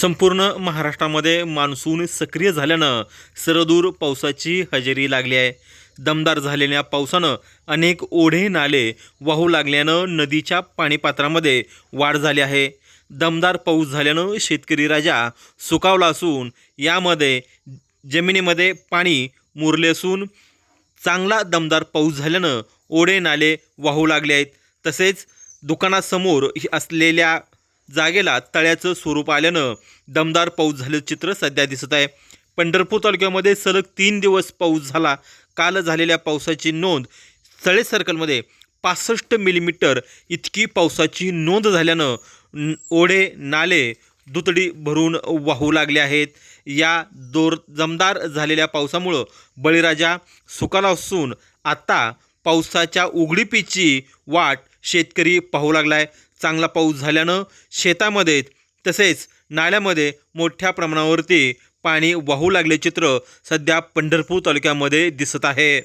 संपूर्ण महाराष्ट्रामध्ये मान्सून सक्रिय झाल्यानं सरदूर पावसाची हजेरी लागली आहे. दमदार झालेल्या पावसानं अनेक ओढे नाले वाहू लागल्यानं नदीच्या पाणीपात्रामध्ये वाढ झाली आहे. दमदार पाऊस झाल्यानं शेतकरी राजा सुकावला असून यामध्ये जमिनीमध्ये पाणी मुरले असून चांगला दमदार पाऊस झाल्यानं ओढे नाले वाहू लागले आहेत. तसेच दुकानासमोर असलेल्या जागेला तळ्याचं स्वरूप आल्यानं दमदार पाऊस झाल्याचं चित्र सध्या दिसत आहे. पंढरपूर तालुक्यामध्ये सलग तीन दिवस पाऊस झाला. काल झालेल्या पावसाची नोंद तळे सर्कलमध्ये पासष्ट मिलीमीटर इतकी पावसाची नोंद झाल्यानं ओढे नाले दुतडी भरून वाहू लागले आहेत. या दोर जमदार झालेल्या पावसामुळं बळीराजा सुकाला असून आता पावसाच्या उघडीपीची वाट शेतकरी पाहू लागला आहे चांगला पाऊस झाल्यानं शेतामध्ये तसेच नाल्यामध्ये मोठ्या प्रमाणावरती पाणी वाहू लागले चित्र सध्या पंढरपूर तालुक्यामध्ये दिसत आहे.